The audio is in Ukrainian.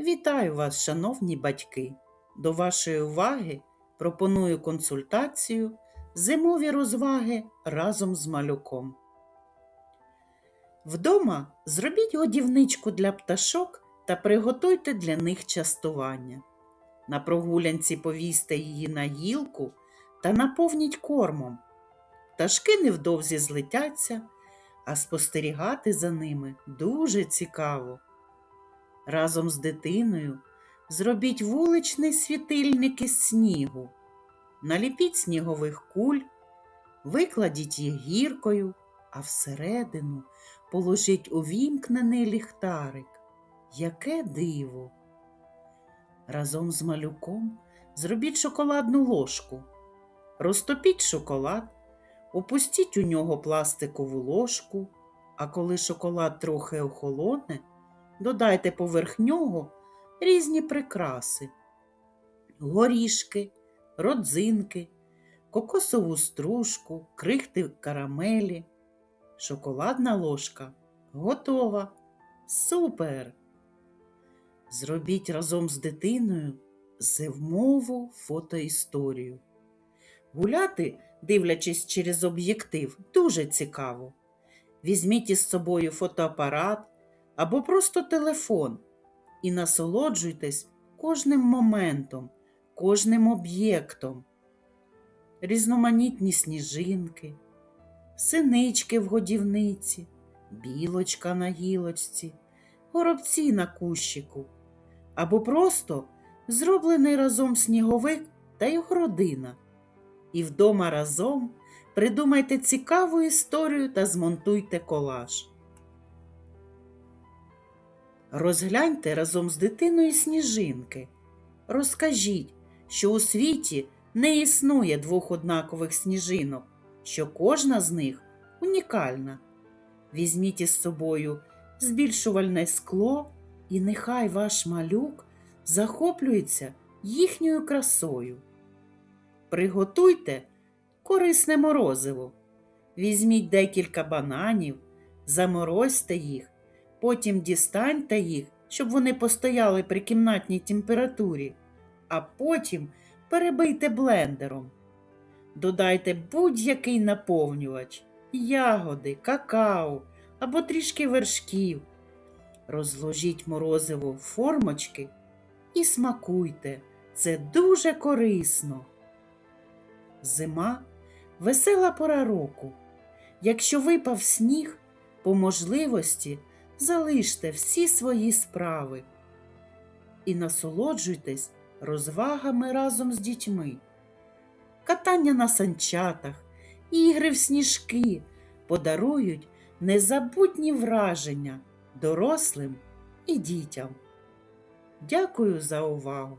Вітаю вас, шановні батьки! До вашої уваги пропоную консультацію Зимові розваги разом з малюком. Вдома зробіть годівничку для пташок та приготуйте для них частування. На прогулянці повісьте її на гілку та наповніть кормом. Пташки невдовзі злетяться, а спостерігати за ними дуже цікаво. Разом з дитиною зробіть вуличний світильник із снігу, наліпіть снігових куль, викладіть їх гіркою, а всередину положіть увімкнений ліхтарик. Яке диво! Разом з малюком зробіть шоколадну ложку, розтопіть шоколад, опустіть у нього пластикову ложку, а коли шоколад трохи охолоне, додайте поверх нього різні прикраси, горішки, родзинки, кокосову стружку, крихти карамелі. Шоколадна ложка готова. Супер! Зробіть разом з дитиною зимову фотоісторію. Гуляти, дивлячись через об'єктив, дуже цікаво. Візьміть із собою фотоапарат або просто телефон і насолоджуйтесь кожним моментом, кожним об'єктом. Різноманітні сніжинки, синички в годівниці, білочка на гілочці, горобці на кущику, або просто зроблений разом сніговик та його родина. І вдома разом придумайте цікаву історію та змонтуйте колаж. Розгляньте разом з дитиною сніжинки. Розкажіть, що у світі не існує двох однакових сніжинок, що кожна з них унікальна. Візьміть із собою збільшувальне скло, і нехай ваш малюк захоплюється їхньою красою. Приготуйте корисне морозиво. Візьміть декілька бананів, заморозьте їх, потім дістаньте їх, щоб вони постояли при кімнатній температурі, а потім перебийте блендером. Додайте будь-який наповнювач, ягоди, какао або трішки вершків. Розложіть морозиво в формочки і смакуйте. Це дуже корисно. Зима весела пора року. Якщо випав сніг, по можливості залиште всі свої справи і насолоджуйтесь розвагами разом з дітьми. Катання на санчатах, ігри в сніжки подарують незабутні враження дорослим і дітям. Дякую за увагу!